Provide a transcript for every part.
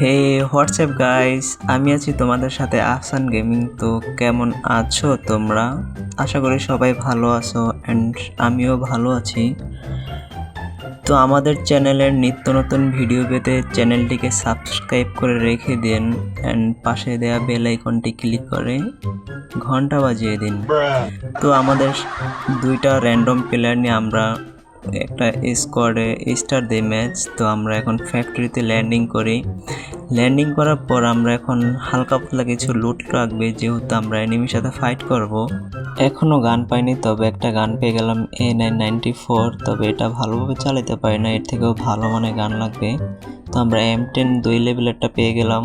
হে WhatsApp guys আমি আছি তোমাদের সাথে আহসান গেমিং তো কেমন আছো তোমরা? আশা করি সবাই ভালো আছো অ্যান্ড আমিও ভালো আছি। তো আমাদের চ্যানেলের নিত্য নতুন ভিডিও পেতে চ্যানেলটিকে সাবস্ক্রাইব করে রেখে দিন অ্যান্ড পাশে দেওয়া বেল আইকনটি ক্লিক করে ঘণ্টা বাজিয়ে দিন। তো আমাদের দুইটা র্যান্ডম প্লেয়ার নিয়ে আমরা একটা স্কোয়াডে স্টার দেই ম্যাচ তো আমরা এখন ফ্যাক্টরিতে ল্যান্ডিং করি। ল্যান্ডিং করার পর আমরা এখন হালকা পাতলা কিছু লুট রাখবে, যেহেতু আমরা এনিমির সাথে ফাইট করব। এখনও গান পাইনি, তবে একটা গান পেয়ে গেলাম এ নাইন নাইনটি ফোর তবে এটা ভালোভাবে চালাতে পারি না, এর থেকেও ভালো মানে গান লাগবে। তো আমরা এম টেন দুই লেভেলেরটা পেয়ে গেলাম।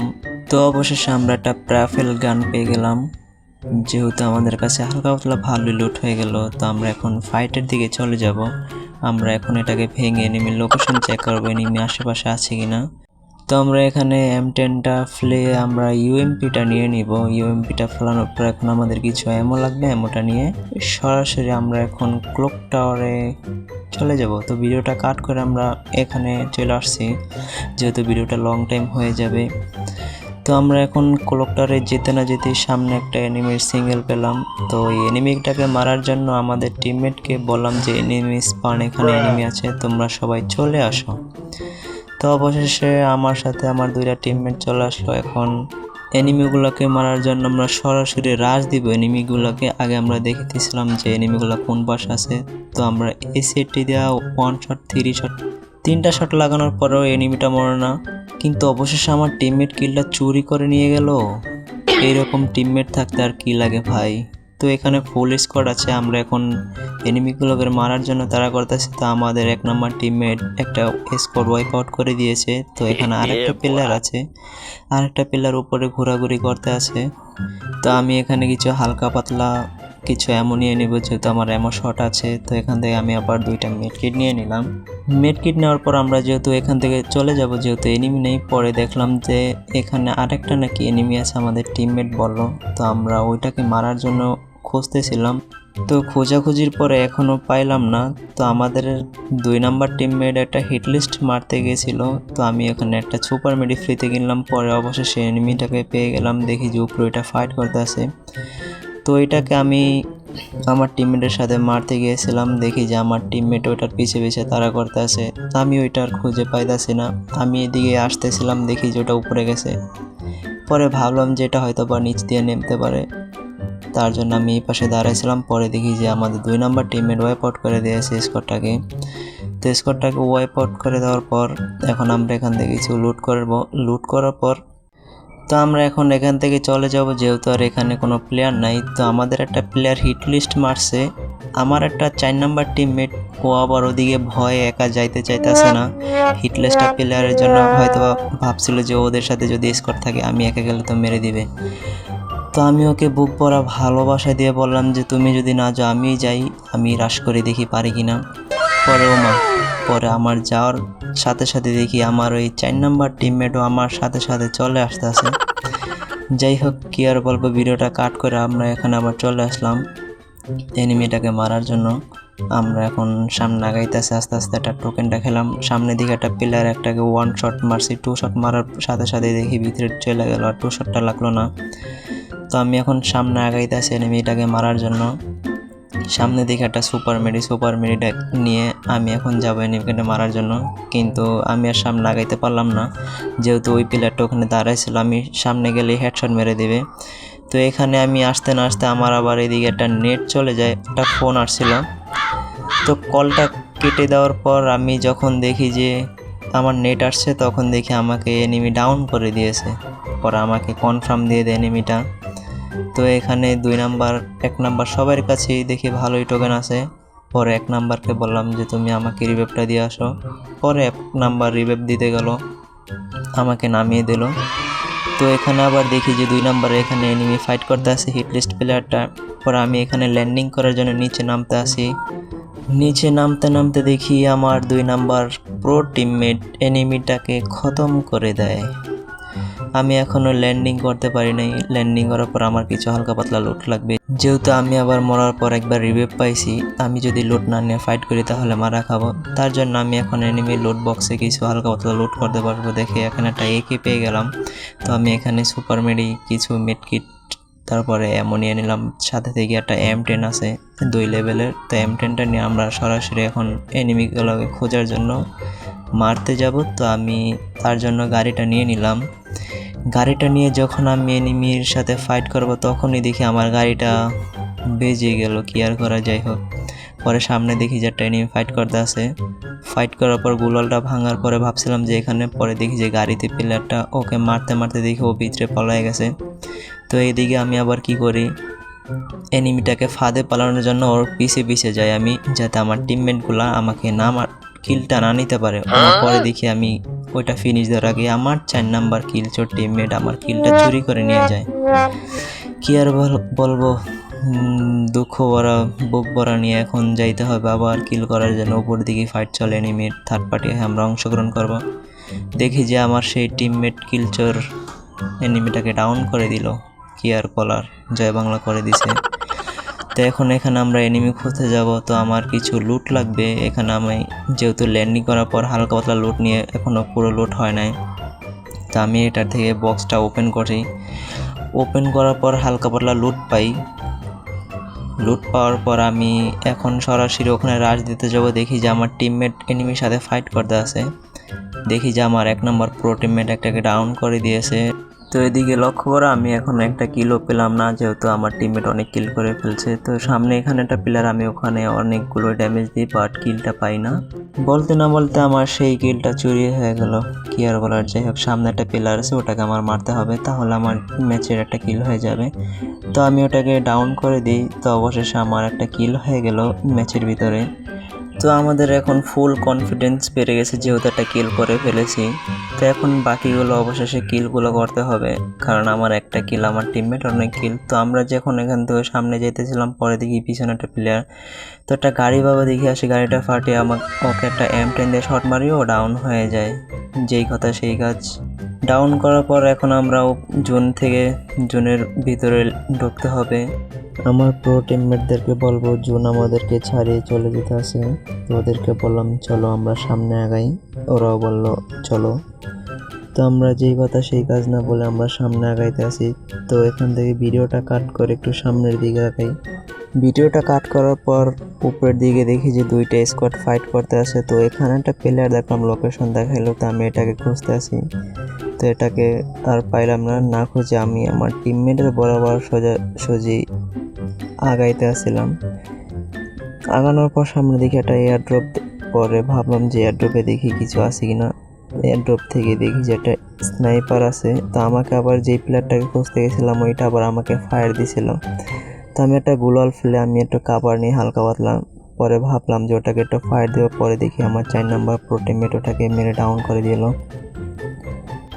তো অবশেষে আমরা একটা প্রাফেল গান পেয়ে গেলাম, যেহেতু আমাদের কাছে হালকা পাতলা ভালোই লুট হয়ে গেল, তো আমরা এখন ফাইটের দিকে চলে যাব। আমরা এখন এটাকে ভেঙে এনিমির লোকেশন চেক করব এনিমি আশেপাশে আছে কিনা। তো আমরা এখানে এম টেনটা ফ্লে আমরা ইউএমপিটা নিয়ে নিব। ইউএমপিটা ফেলানোর পর এখন আমাদের কিছু এমও লাগবে এমোটা নিয়ে সরাসরি আমরা এখন ক্লক টাওয়ারে চলে যাব। তো ভিডিওটা কাট করে আমরা এখানে চলে আসছি। যেহেতু ভিডিওটা লং টাইম হয়ে যাবে তো আমরা এখন ক্লকটারে যেতে না যেতে সামনে একটা এনিমির সিঙ্গেল পেলাম। তো এই এনিমিটাকে মারার জন্য আমাদের টিমমেটকে বললাম যে এনিমি স্পান এখানে এনিমি আছে, তোমরা সবাই চলে আসো। তো অবশেষে আমার সাথে আমার দুইটা টিমমেট চলে আসলো। এখন এনিমিগুলোকে মারার জন্য আমরা সরাসরি রাশ দিব। এনিমিগুলোকে আগে আমরা দেখেছিলাম যে এনিমিগুলো কোন পাশে আছে। তো আমরা এসিটি দেওয়া ওয়ান শট থ্রি শট তিনটা শট লাগানোর পরেও এনিমিটা মরে না। কিন্তু অবশেষে আমার টিমমেট কিলটা চুরি করে নিয়ে গেল। এইরকম টিমমেট থাকতে আর কি লাগে ভাই? তো এখানে ফুল স্কোয়াড আছে আমরা এখন এনিমিগুলোকে মারার জন্য তারা করতেছে। তো আমাদের এক নম্বর টিমমেট একটা স্কোয়াড ওয়াইপ আউট করে দিয়েছে। তো এখানে আরেকটা প্লেয়ার আছে। আরেকটা প্লেয়ার উপরে ঘোরাঘুরি করতে আছে। তো আমি এখানে কিছু হালকা পাতলা কিছু নিয়ে নিব যেহেতু আমার এমন শট আছে, তো এখান থেকে আমি আবার দুইটা মেডকিট নিয়ে নিলাম। মেডকিট নেওয়ার পর আমরা যেহেতু এখান থেকে চলে যাব, যেহেতু এনিমি নেই, পরে দেখলাম যে এখানে আরেকটা নাকি এনিমি আছে আমাদের টিমমেট বলল, তো আমরা ওইটাকে মারার জন্য খুঁজতেছিলাম। তো খোঁজাখুঁজির পরে এখনও পাইলাম না, তো আমাদের দুই নাম্বার টিমমেট একটা হিটলিস্ট মারতে গেছিল, তো আমি এখানে একটা সুপার মেডি ফ্রিতে কিনলাম, পরে অবশেষে এনিমিটাকে পেয়ে গেলাম, দেখি যে উপরে এটা ফাইট করতে আছে তো এটাকে আমি আমার টিমমেটের সাথে মারতে গিয়েছিলাম, দেখি যে আমার টিমমেট ওইটার পিছে পিছে তারা করতে আছে আমি ওইটার খুঁজে পাইতাছি না। আমি এদিকে আসতেছিলাম, দেখি যে ওটা উপরে গেছে। পরে ভাবলাম যে এটা হয়তো বা নিচ দিয়ে নেমতে পারে। তার জন্য আমি এই পাশে দাঁড়াইছিলাম, পরে দেখি যে আমাদের দুই নম্বর টিমের ওয়াইপ আউট করে দিয়েছে স্কোরটাকে তো স্কোরটাকে ওয়াইপ আউট করে দেওয়ার পর, এখন আমরা এখান থেকে কিছু লুট করব লুট করার পর তো আমরা এখন এখান থেকে চলে যাব, যেহেতু আর এখানে কোনো প্লেয়ার নাই। তো আমাদের একটা প্লেয়ার হিট লিস্ট মারছে। আমার একটা চার নাম্বার টিমমেট ও আবার ওদিকে ভয়ে একা যাইতে চাইতেছে না। হিট লিস্টটা প্লেয়ারের জন্য হয়তো ভাবছিল যে ওদের সাথে যদি স্কোর থাকে, আমি একা গেলে তো মেরে দিবে। তো আমি ওকে বুক পড়া ভালোবাসা দিয়ে বললাম যে, তুমি যদি না যাও আমি যাই। আমি রাশ করে দেখি পারি কি না পরে ও মা পরে আমার যাওয়ার সাথে সাথে দেখি আমার ওই চার নাম্বার টিমমেটও আমার সাথে সাথে চলে আসতে আছে যাই হোক, কি আর বলব, ভিডিওটা কাট করে আমরা এখানে আবার চলে আসলাম এনিমিটাকে মারার জন্য। আমরা এখন সামনে আগাইতেছে, আস্তে আস্তে একটা টোকেনটা খেলাম। সামনের দিকে একটা প্লেয়ার একটাকে ওয়ান শট মারছি টু শট মারার সাথে সাথে দেখি ভিতরে চলে গেল আর টু শটটা লাগল না। তো আমি এখন সামনে আগাইতেছি এনিমিটাকে মারার জন্য। সামনে দিকে একটা সুপার মেডি সুপার মেডিটা নিয়ে আমি এখন যাব এনিমিটাকে মারার জন্য। কিন্তু আমি আর সামনে আগাইতে পারলাম না। যেহেতু ওই প্লেয়ারটা ওখানে দাঁড়াইছিল, আমি সামনে গেলে হেডশট মেরে দেবে। তো এখানে আমি আসতে না আসতে আমার আবার এদিকে একটা নেট চলে যায়, একটা ফোন আসছিল। তো কলটা কেটে দেওয়ার পর আমি যখন দেখি যে আমার নেট আসছে, তখন দেখি আমাকে এনিমি ডাউন করে দিয়েছে। পরে আমাকে কনফার্ম দিয়ে দেয় এনিমিটা তো এখানে দুই নাম্বার, এক নাম্বার সবার কাছেই দেখি ভালোই টোকেন আছে। পরে এক নাম্বারকে বললাম যে, তুমি আমাকে রিভেভটা দিয়ে আসো। পরে এক নাম্বার রিভেভ দিতে গেল, আমাকে নামিয়ে দিল। তো এখানে আবার দেখি যে, দুই নাম্বারে এখানে এনিমি ফাইট করতে আসে হিট লিস্ট প্লেয়ারটা পরে আমি এখানে ল্যান্ডিং করার জন্য নিচে নামতে আসি নিচে নামতে নামতে দেখি আমার দুই নাম্বার প্রো টিমমেট এনিমিটাকে খতম করে দেয়। আমি এখনও ল্যান্ডিং করতে পারি নাই। ল্যান্ডিং করার পর আমার কিছু হালকা পাতলা লুট লাগবে। যেহেতু আমি আবার মরার পর একবার রিভেভ পাইছি, আমি যদি লুট না নিয়ে ফাইট করি তাহলে মারা খাব। তার জন্য আমি এখন এনিমি লুট বক্সে কিছু হালকা পাতলা লুট করতে পারব। দেখে এখানে একটা একে পেয়ে গেলাম। তো আমি এখানে সুপার মেডি কিছু মেডকিট তারপরে অ্যামোনিয়া নিলাম। সাথে থেকে একটা এম টেন আছে, দুই লেভেলের তো এম টেনটা নিয়ে আমরা সরাসরি এখন এনিমিগুলোকে খোঁজার জন্য মারতে যাব, তো আমি তার জন্য গাড়িটা নিয়ে নিলাম। গাড়িটা নিয়ে যখন আমি এনিমির সাথে ফাইট করব, তখনই দেখি আমার গাড়িটা বেজে গেল, কি আর করা যাই হোক। পরে সামনে দেখি যে একটা এনিমি ফাইট করতে আছে। ফাইট করার পর গুলালটা ভাঙার পরে ভাবছিলাম যে এখানে, পরে দেখি যে গাড়িতে পিলারটা ওকে মারতে মারতে দেখি ও ভিতরে পলায় গেছে। তো এইদিকে আমি আবার কি করি? এনিমিটাকে ফাঁদে পালানোর জন্য ওর পিছে পিছে যাই আমি, যাতে আমার টিমমেটগুলা আমাকে না মার কিলটা না নিতে পারে। আমার পরে দেখি আমি ওইটা ফিনিশ দেওয়ার আগে আমার চার নাম্বার কিল চোর টিমমেট আমার কিলটা চুরি করে নিয়ে যায়। কি আর বল- বলব? দুঃখ ভরা বুক ভরা নিয়ে এখন যাইতে হবে। আবার কিল করার জন্য উপর দিকে ফাইট চলে এনিমির থার্ড পার্টি আমরা অংশগ্রহণ করব। দেখি যে আমার সেই টিমমেট কিলচোর এনিমিটাকে ডাউন করে দিল। কি আর বলার? জয় বাংলা করে দিছে। তো এখন এখানে আমরা এনিমি খুঁজতে যাব, তো আমার কিছু লুট লাগবে। এখানে আমি যেহেতু ল্যান্ডিং করার পর হালকা পাতলা লুট নিয়ে এখনও পুরো লুট হয় নাই। তো আমি এটার থেকে বক্সটা ওপেন করি। ওপেন করার পর হালকা পাতলা লুট পাই। লুট পাওয়ার পর আমি এখন সরাসরি ওখানে রাশ দিতে যাব, দেখি যে আমার টিমমেট এনিমির সাথে ফাইট করতে আছে। দেখি যে আমার এক নম্বর প্রো টিমমেট একটাকে ডাউন করে দিয়েছে। তো এদিকে লক্ষ্য করা, আমি এখন একটা কিলও পেলাম না, যেহেতু আমার টিমমেট অনেক কিল করে ফেলছে। তো সামনে এখানে একটা প্লেয়ার আমি ওখানে অনেকগুলো ড্যামেজ দিই বাট কিলটা পাই না। বলতে না বলতে আমার সেই কিলটা চুরি হয়ে গেল। কি আর বলার, যাই হোক, সামনে একটা প্লেয়ার আছে, ওটাকে আমার মারতে হবে, তাহলে আমার ম্যাচের একটা কিল হয়ে যাবে। তো আমি ওটাকে ডাউন করে দিই, তো অবশেষে আমার একটা কিল হয়ে গেল ম্যাচের ভিতরে। তো আমাদের এখন ফুল কনফিডেন্স বেড়ে গেছে যেহেতু একটা কিল করে ফেলেছি। তো এখন বাকিগুলো অবশেষে কিলগুলো করতে হবে। কারণ আমার একটা কিল আমার টিমমেট অনেক কিল তো আমরা যখন এখান থেকে সামনে যেতেছিলাম, পরে দেখি পিছনে একটা প্লেয়ার তো একটা গাড়ি বাবা দেখি আসে, গাড়িটা ফাটিয়ে আমাকে ওকে একটা এম টেন দিয়ে শট মারিও ডাউন হয়ে যায়। যেই কথা, সেই কাজ। ডাউন করার পর এখন আমরা জোন থেকে জোনের ভিতরে ঢুকতে হবে। আমার প্রো টিমমেটদেরকে বলব, জুন আমাদেরকে ছাড়িয়ে চলে যেতে আসে তো ওদেরকে বললাম, চলো আমরা সামনে আগাই। ওরাও বলল, চলো। তো আমরা যেই কথা সেই কাজ না বলে আমরা সামনে আগাইতে আসি তো এখান থেকে ভিডিওটা কাট করে একটু সামনের দিকে আগাই। ভিডিওটা কাট করার পর উপরের দিকে দেখি যে দুইটা স্কোয়াড ফাইট করতে আসে তো এখানে একটা প্লেয়ার দেখলাম লোকেশন দেখাইলো, তো আমি এটাকে খুঁজতে আসি তো এটাকে আর পাইলাম না না খুঁজে আমি আমার টিমমেটের বরাবর সোজা, সোজি আগাইতে আসছিলাম। আগানোর পর সামনে দেখি একটা এয়ার ড্রপ পরে ভাবলাম যে এয়ার ড্রপে দেখি কিছু আছে কিনা। এয়ার ড্রপ থেকে দেখি যে একটা স্নাইপার আছে। তো আমাকে আবার যেই প্লেয়ারটাকে খুঁজতে গেছিলাম, ওইটা আবার আমাকে ফায়ার দিছিল। তো আমি একটা গুলাল ফেলে আমি একটা কাবার নিয়ে হালকা পাতলাম পরে ভাবলাম যে ওটাকে একটা ফায়ার দেওয়ার পরে দেখি আমার চার নাম্বার প্রোটিমেট ওটাকে মেরে ডাউন করে দিল।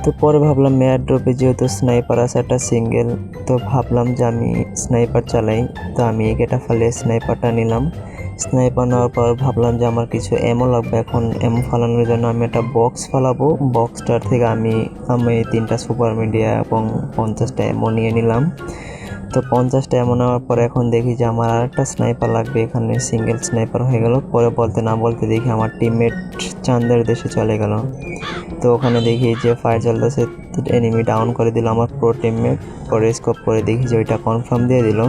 তো পরে ভাবলাম মেয়ার ড্রপে যেহেতু স্নাইপার আছে একটা সিঙ্গেল তো ভাবলাম যে আমি স্নাইপার চালাই। তো আমি এটা ফেলে স্নাইপারটা নিলাম। স্নাইপার নেওয়ার পর ভাবলাম যে আমার কিছু এমও লাগবে। এখন এমও ফালানোর জন্য আমি একটা বক্স ফালাবো। বক্সটার থেকে আমি আমি তিনটা সুপার মিডিয়া এবং পঞ্চাশটা এমও নিয়ে নিলাম। তো পঞ্চাশটা এমন নেওয়ার পর এখন দেখি যে আমার আর একটা স্নাইপার লাগবে এখানে সিঙ্গেল স্নাইপার হয়ে গেল। পরে বলতে না বলতে দেখি আমার টিমমেট চান্দের দেশে চলে গেল। তো ওখানে দেখি যে ফায়ার চলতেছে এনিমি ডাউন করে দিল আমার প্রো টিমমেট পরে স্কোপ করে দেখি যে ওইটা কনফার্ম দিয়ে দিল।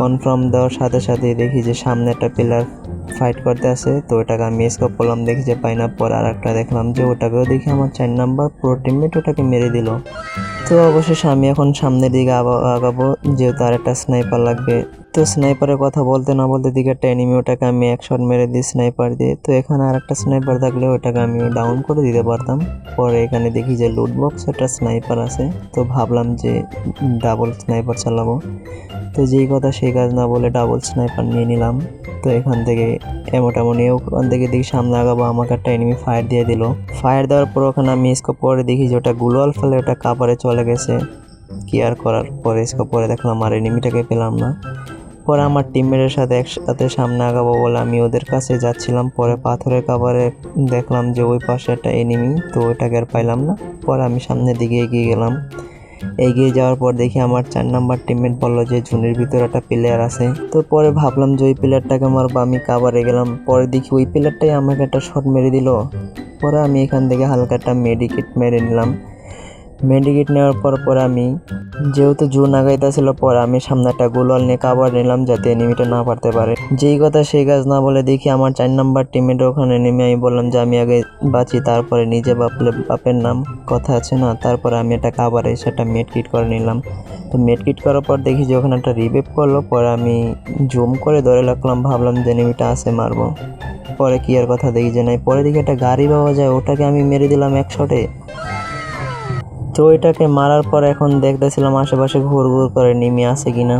কনফার্ম দেওয়ার সাথে সাথে দেখি যে সামনে একটা পিলার ফাইট করতে আছে। তো ওটাকে আমি স্কোপ করলাম, দেখি যে পাই না পরে আর একটা দেখলাম যে ওটাকেও দেখি আমার চার নাম্বার প্রো টিমমেট ওটাকে মেরে দিল। তো অবশেষে আমি এখন সামনের দিকে আগাবো, যেহেতু আর একটা স্নাইপার লাগবে। তো স্নাইপারের কথা বলতে না বলতে দিকে একটা এনিমি ওটাকে আমি এক শট মেরে দিই স্নাইপার দিয়ে। তো এখানে আর একটা স্নাইপার থাকলে ওটাকে আমি ডাউন করে দিতে পারতাম। পরে এখানে দেখি যে লুট বক্স একটা স্নাইপার আছে। তো ভাবলাম যে ডাবল স্নাইপার চালাবো। তো যেই কথা সেই কাজ না বলে ডাবল স্নাইপার নিয়ে নিলাম। তো এখান থেকে এমন নিয়ে ওখান থেকে দেখি সামনে আগাবো, আমাকে একটা এনিমি ফায়ার দিয়ে দিল। ফায়ার দেওয়ার পর ওখানে আমি স্কোপ পরে দেখি যে ওটা গুলোয়াল ফেলে ওটা কাপারে চলে গেছে কি আর করার? পরে স্কোপ পরে দেখলাম আর এনিমিটাকে পেলাম না। পরে আমার টিমমেটের সাথে একসাথে সামনে আগাবো বলে আমি ওদের কাছে যাচ্ছিলাম। পরে পাথরের কাবারে দেখলাম যে ওই পাশে একটা এনিমি তো ওইটাকে আর পাইলাম না। পরে আমি সামনের দিকে এগিয়ে গেলাম। এগিয়ে যাওয়ার পর দেখি আমার চার নাম্বার টিমমেট বলল যে, ঝুনির ভিতরে একটা প্লেয়ার আছে। তো পরে ভাবলাম যে, ওই প্লেয়ারটাকে মারবো, আমি কাবারে গেলাম। পরে দেখি ওই প্লেয়ারটাই আমাকে একটা শট মেরে দিল। পরে আমি এখান থেকে হালকা একটা মেডিকেট মেরে নিলাম। মেডিকেট নেওয়ার পর পরে আমি, যেহেতু জুন আগাইতেছিল পরে আমি সামনে একটা গোলওয়াল নিয়ে কাবার নিলাম যাতে এনিমিটা না পারতে পারে। যেই কথা সেই কাজ না বলে দেখি আমার চার নাম্বার টিমের ওখানে নেমে আমি বললাম যে আমি আগে বাঁচি, তারপরে নিজে বাপলে বাপের নাম কথা আছে না, তারপরে আমি একটা কাবারে সেটা মেডকিট করে নিলাম। তো মেডকিট করার পর দেখি যে ওখানে একটা রিভেভ করল, পরে আমি জুম করে ধরে রাখলাম, ভাবলাম যে এনিমিটা আছে, মারবো। পরে কি আর কথা দেখি যে নাই, পরে দেখি একটা গাড়ি পাওয়া যায়, ওটাকে আমি মেরে দিলাম এক শটে তো ওইটাকে মারার পর এখন দেখতেছিলাম আশেপাশে ঘুর ঘুর করে নিমি আছে কিনা।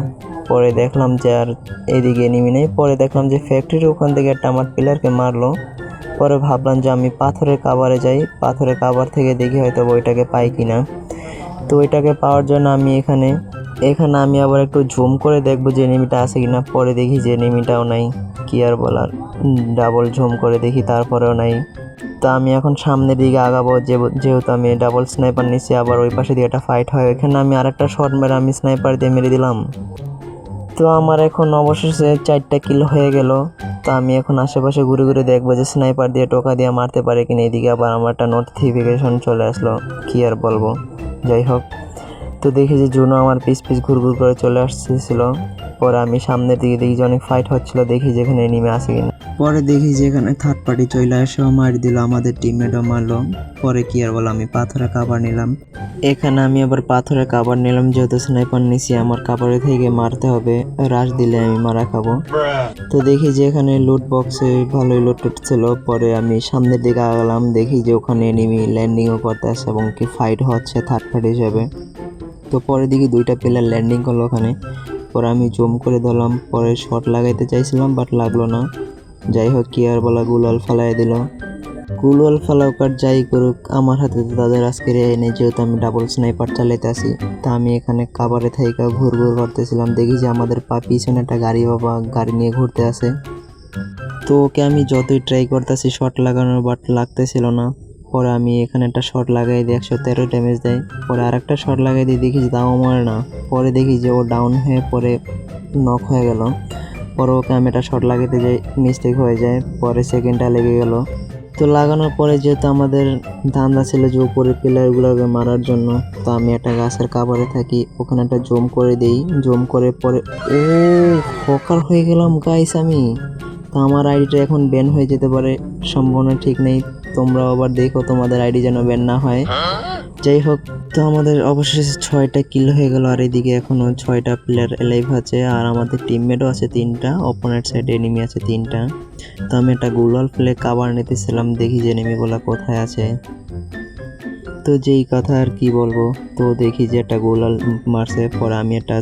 পরে দেখলাম যে আর এদিকে নিমি নেই। পরে দেখলাম যে ফ্যাক্টরির ওখান থেকে একটা আমার পিলারকে মারলো। পরে ভাবলাম যে আমি পাথরের কাবারে যাই। পাথরের কাবার থেকে দেখি হয়তো ওইটাকে পাই কিনা। তো ওইটাকে পাওয়ার জন্য আমি এখানে এখানে আমি আবার একটু জুম করে দেখব যে এনিমিটা আছে কিনা। পরে দেখি যে এনিমিটাও নাই। কি আর বলার? ডাবল ঝুম করে দেখি, তারপরেও নাই। তো আমি এখন সামনের দিকে আগাবো যেহেতু আমি ডাবল স্নাইপার নিচ্ছি আবার ওই পাশে দিয়ে একটা ফাইট হয়। ওইখানে আমি আরেকটা শট মেরে আমি স্নাইপার দিয়ে মেরে দিলাম। তো আমার এখন অবশেষে চারটা কিল হয়ে গেল। তো আমি এখন আশেপাশে ঘুরে ঘুরে দেখব যে স্নাইপার দিয়ে টোকা দিয়ে মারতে পারে কিনা। এদিকে আবার আমার একটা নোটিফিকেশন চলে আসলো। কি আর বলব? যাই হোক। তো দেখি যে জুনো আমার পিস পিস ঘুর ঘুর করে চলে আসতেছিল। পরে আমি সামনের দিকে দেখি যে অনেক ফাইট হচ্ছিল। দেখি যেখানে নেমে আসে কিনা। পরে দেখি যে এখানে থার্ড পার্টি চলে এসেও মারি দিল আমাদের টিমমেটও মারলো পরে কি আর বলো, আমি পাথরে কাবার নিলাম। এখানে আমি আবার পাথরে কাবার নিলাম, যেহেতু স্নাইপার নিছি, আমার কাবারে থেকে মারতে হবে। রাশ দিলে আমি মারা খাব। তো দেখি যে এখানে লুট বক্সে ভালোই লুট ছিল, পরে আমি সামনের দিকে আগালাম, দেখি যে ওখানে এনিমি ল্যান্ডিংও করতে আসে এবং কি ফাইট হচ্ছে থার্ড পার্টি হিসেবে। তো পরে দেখি দুইটা প্লেয়ার ল্যান্ডিং করল ওখানে। পরে আমি জুম করে ধরলাম, পরে শট লাগাইতে চাইছিলাম বাট লাগল না। যাই হোক কি আর বলা গুলাল ফালাই দিল। গুলাল ফালাউক আর যাই করুক, আমার হাতে তো তাদের আজকে রেহাই নেই, যেহেতু আমি ডাবল স্নাইপার চালাইতে আসি তা আমি এখানে কাবারে থাইকা ঘুর ঘুর করতেছিলাম, দেখি যে আমাদের পা পিছনে একটা গাড়ি বাবা, গাড়ি নিয়ে ঘুরতে আসে তো ওকে আমি যতই ট্রাই করতেছি শট লাগানোর বাট লাগতেছিল না। পরে আমি এখানে একটা শট লাগাই দিই একশো তেরো ড্যামেজ দেয়। পরে আরেকটা শট লাগাই দিয়ে দেখি যে তাও মারে না। পরে দেখি যে ও ডাউন হয়ে পরে নক হয়ে গেল। পরে ওকে আমি শট লাগাতে যাই মিস্টেক হয়ে যায়, পরে সেকেন্ডটা লেগে গেল। তো লাগানোর পরে যেহেতু আমাদের ধান্দা ছিল যে উপরে পিলারগুলোকে মারার জন্য, তো আমি একটা গাছের কাবারে থাকি, ওখানে একটা জম করে দিই। জম করে পরে, ও, হকার হয়ে গেলাম গাইস আমি। তো আমার আইডিটা এখন ব্যান হয়ে যেতে পারে, সম্ভাবনা ঠিক নেই। তোমরা আবার দেখো তোমাদের আইডি যেন ব্যান না হয়। যাই হোক, তো আমাদের অবশেষে ছয়টা কিল হয়ে গেল, আর এদিকে এখনও ছয়টা প্লেয়ার লাইভ আছে, আর আমাদের টিমমেটও আছে তিনটা অপোনেন্ট সাইডে এনিমি আছে তিনটা। তো আমি একটা গুগল প্লে কাবার নিতেছিলাম, দেখি যে এনিমিগুলো কোথায় আছে। তো যেই কথা আর কি বলব, তো দেখি যে একটা গোলাল মারছে, পরে আমি একটা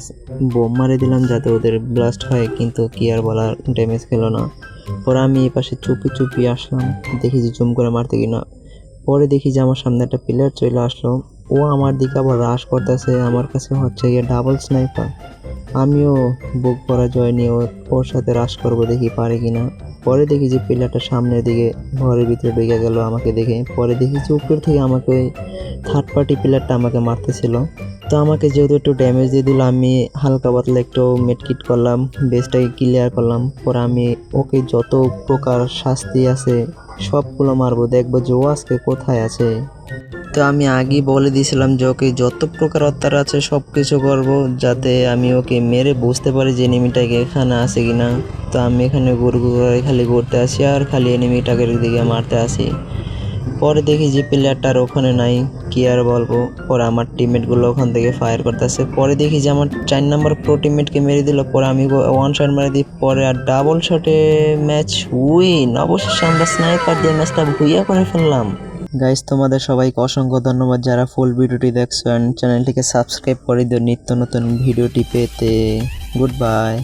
বোম মারে দিলাম, যাতে ওদের ব্লাস্ট হয়, কিন্তু কি আর বলার ড্যামেজ খেলো না। পরে আমি এই পাশে চুপি চুপি আসলাম, দেখি যে জুম করে মারতে কিনা। পরে দেখি যে আমার সামনে একটা প্লেয়ার চলে আসলো। ও আমার দিকে আবার রাশ করতেছে, আমার কাছে হচ্ছে গিয়ে ডাবল স্নাইপার আমিও বুক করা জয় নিয়ে ওর সাথে রাশ করব দেখি পারে কিনা। পরে দেখি যে প্লেয়ারটা সামনের দিকে ঘরের ভিতরে ঢুকে গেল আমাকে দেখে। পরে দেখি যে উপর থেকে আমাকে ওই থার্ড পার্টি প্লেয়ারটা আমাকে মারতেছিল। তো আমাকে যেহেতু একটু ড্যামেজ দিয়ে দিল, আমি হালকা পাতলা একটু মেডকিট করলাম বেসটাকে ক্লিয়ার করলাম। পরে আমি ওকে যত প্রকার শাস্তি আছে সবগুলো মারবো, দেখব যে আজকে কোথায় আছে। তো আমি আগেই বলে দিয়েছিলাম যে ওকে যত প্রকার অত্যাচার আছে সব কিছু করব যাতে আমি ওকে মেরে বুঝতে পারি যে এনিমিটাকে এখানে আছে কিনা। তো আমি এখানে গরু খালি ঘুরতে আসি আর খালি এনিমিটাকে দিকে মারতে আসি। পরে দেখি যে প্লেয়ারটার ওখানে নাই, কি আর বলব? পরে আমার টিমমেটগুলো ওখান থেকে ফায়ার করতেছে। পরে দেখি যে আমার চার নাম্বার প্রো টিমমেটকে মেরে দিল, পরে আমি ওয়ান শট মেরে দিই, পরে আর ডাবল শটে ম্যাচ উইন অবশেষে আমরা স্নাইপার দিয়ে ম্যাচটা ভুইয়া করে ফেললাম। গাইস তোমাদের সবাইকে অসংখ্য ধন্যবাদ যারা ফুল ভিডিওটি দেখছ চ্যানেলটিকে সাবস্ক্রাইব করে দিও নিত্য নতুন ভিডিওটি পেতে। Good bye